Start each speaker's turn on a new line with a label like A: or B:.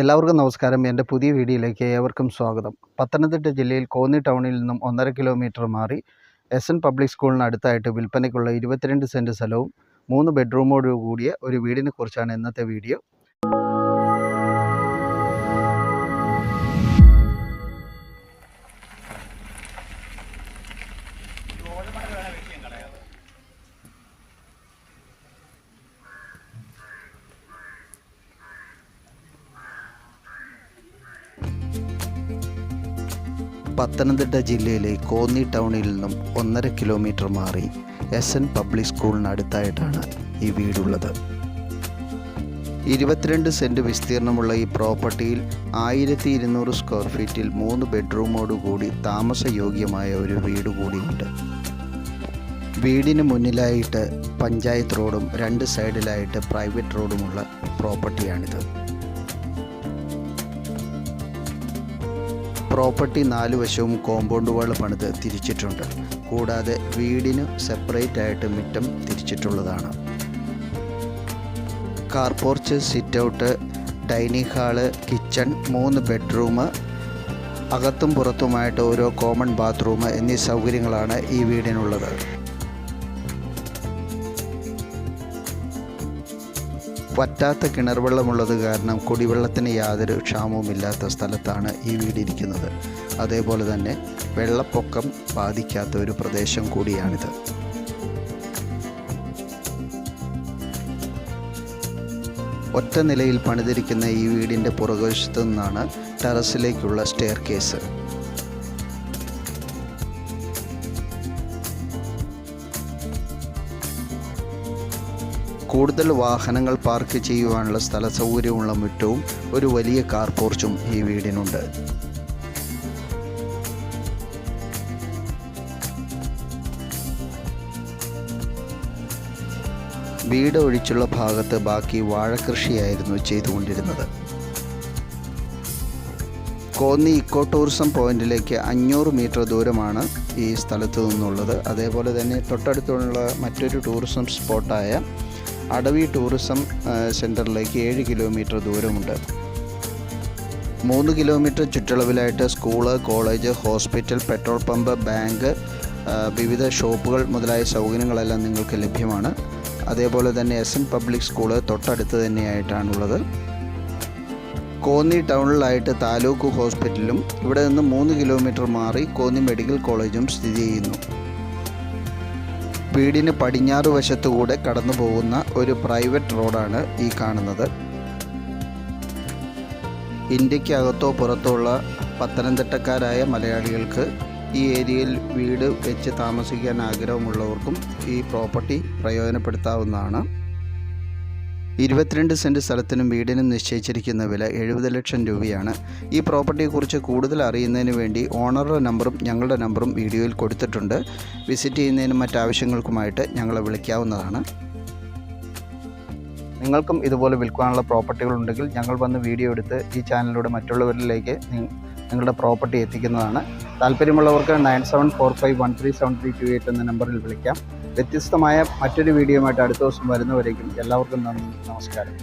A: എല്ലാവർക്കും നമസ്കാരം. എന്റെ പുതിയ വീഡിയോയിലേക്ക് ഏവർക്കും സ്വാഗതം. പത്തനംതിട്ട ജില്ലയിൽ കോന്നി ടൗണിൽ നിന്നും ഒന്നര കിലോമീറ്റർ മാറി എസ് എൻ പബ്ലിക് സ്കൂളിന് അടുത്തായിട്ട് വിൽപ്പനയ്ക്കുള്ള ഇരുപത്തിരണ്ട് സെന്റ് സ്ഥലവും മൂന്ന് ബെഡ്റൂമോട് കൂടിയ ഒരു വീടിനെ കുറിച്ചാണ് ഇന്നത്തെ വീഡിയോ. പത്തനംതിട്ട ജില്ലയിലെ കോന്നി ടൗണിൽ നിന്നും ഒന്നര കിലോമീറ്റർ മാറി എസ് എൻ പബ്ലിക് സ്കൂളിനടുത്തായിട്ടാണ് ഈ വീടുള്ളത്. ഇരുപത്തിരണ്ട് സെന്റ് വിസ്തീർണമുള്ള ഈ പ്രോപ്പർട്ടിയിൽ ആയിരത്തി ഇരുന്നൂറ് സ്ക്വയർ ഫീറ്റിൽ മൂന്ന് ബെഡ്റൂമോടുകൂടി താമസയോഗ്യമായ ഒരു വീട് കൂടിയുണ്ട്. വീടിന് മുന്നിലായിട്ട് പഞ്ചായത്ത് റോഡും രണ്ട് സൈഡിലായിട്ട് പ്രൈവറ്റ് റോഡുമുള്ള പ്രോപ്പർട്ടിയാണിത്. പ്രോപ്പർട്ടി നാല് വശവും കോമ്പൗണ്ട് വാൾ പണിത് തിരിച്ചിട്ടുണ്ട്. കൂടാതെ വീടിന് സെപ്പറേറ്റ് ആയിട്ട് മുറ്റം തിരിച്ചിട്ടുള്ളതാണ്. Car porch sit out dining hall kitchen മൂന്ന് ബെഡ്റൂം അകത്തും പുറത്തുമായിട്ട് ഓരോ കോമൺ ബാത്റൂം എന്നീ സൗകര്യങ്ങളാണ് ഈ വീടിനുള്ളത്. വറ്റാത്ത കിണർ വെള്ളമുള്ളത് കാരണം കുടിവെള്ളത്തിന് യാതൊരു ക്ഷാമവുമില്ലാത്ത സ്ഥലത്താണ് ഈ വീടിരിക്കുന്നത്. അതേപോലെ തന്നെ വെള്ളപ്പൊക്കം ബാധിക്കാത്ത ഒരു പ്രദേശം കൂടിയാണിത്. ഒറ്റ നിലയിൽ പണിതിരിക്കുന്ന ഈ വീടിന്റെ പുറകുവശത്തു നിന്നാണ് ടെറസിലേക്കുള്ള സ്റ്റെയർ കേസ് കൂടുതൽ വാഹനങ്ങൾ പാർക്ക് ചെയ്യുവാനുള്ള സ്ഥല സൗകര്യമുള്ള മുറ്റവും ഒരു വലിയ കാർ പോർച്ചും ഈ വീടിനുണ്ട്. വീട് ഒഴിച്ചുള്ള ഭാഗത്ത് ബാക്കി വാഴക്കൃഷിയായിരുന്നു ചെയ്തുകൊണ്ടിരുന്നത്. കോന്നി ഇക്കോ ടൂറിസം പോയിന്റിലേക്ക് അഞ്ഞൂറ് മീറ്റർ ദൂരമാണ് ഈ സ്ഥലത്തു നിന്നുള്ളത്. അതേപോലെ തന്നെ തൊട്ടടുത്തുള്ള മറ്റൊരു ടൂറിസം സ്പോട്ടായ അടവി ടൂറിസം സെന്ററിലേക്ക് ഏഴ് കിലോമീറ്റർ ദൂരമുണ്ട്. മൂന്ന് kilometre ചുറ്റളവിലായിട്ട് school college hospital petrol pump bank വിവിധ ഷോപ്പുകൾ മുതലായ സൗകര്യങ്ങളെല്ലാം നിങ്ങൾക്ക് ലഭ്യമാണ്. അതേപോലെ തന്നെ എസ് എൻ പബ്ലിക് സ്കൂൾ തൊട്ടടുത്ത് തന്നെയായിട്ടാണുള്ളത്. കോന്നി ടൗണിലായിട്ട് താലൂക്ക് ഹോസ്പിറ്റലും ഇവിടെ നിന്ന് മൂന്ന് കിലോമീറ്റർ മാറി കോന്നി മെഡിക്കൽ കോളേജും സ്ഥിതി ചെയ്യുന്നു. വീടിന് പടിഞ്ഞാറ് വശത്തുകൂടെ കടന്നു പോകുന്ന ഒരു പ്രൈവറ്റ് റോഡാണ് ഈ കാണുന്നത്. ഇന്ത്യക്കകത്തോ പുറത്തോ ഉള്ള പത്തനംതിട്ടക്കാരായ മലയാളികൾക്ക് ഈ ഏരിയയിൽ വീട് വെച്ച് താമസിക്കാൻ ആഗ്രഹമുള്ളവർക്കും ഈ പ്രോപ്പർട്ടി പ്രയോജനപ്പെടുത്താവുന്നതാണ്. ഇരുപത്തിരണ്ട് സെന്റ് സ്ഥലത്തിനും വീടിനും നിശ്ചയിച്ചിരിക്കുന്ന വില എഴുപത് ലക്ഷം രൂപയാണ്. ഈ പ്രോപ്പർട്ടിയെക്കുറിച്ച് കൂടുതൽ അറിയുന്നതിന് വേണ്ടി ഓണറുടെ നമ്പറും ഞങ്ങളുടെ നമ്പറും വീഡിയോയിൽ കൊടുത്തിട്ടുണ്ട്. വിസിറ്റ് ചെയ്യുന്നതിനും മറ്റാവശ്യങ്ങൾക്കുമായിട്ട് ഞങ്ങളെ വിളിക്കാവുന്നതാണ്. നിങ്ങൾക്കും ഇതുപോലെ വിൽക്കാനുള്ള പ്രോപ്പർട്ടികളുണ്ടെങ്കിൽ ഞങ്ങൾ വന്ന് വീഡിയോ എടുത്ത് ഈ ചാനലിലൂടെ മറ്റുള്ളവരിലേക്ക് നിങ്ങളുടെ പ്രോപ്പർട്ടി എത്തിക്കുന്നതാണ്. താല്പര്യമുള്ളവർക്ക് nine seven four five one three seven three two eight എന്ന നമ്പറിൽ വിളിക്കാം. വ്യത്യസ്തമായ മറ്റൊരു വീഡിയോയുമായിട്ട് അടുത്ത ദിവസം വരുന്നവരേക്കും എല്ലാവർക്കും നന്ദി നമസ്കാരം.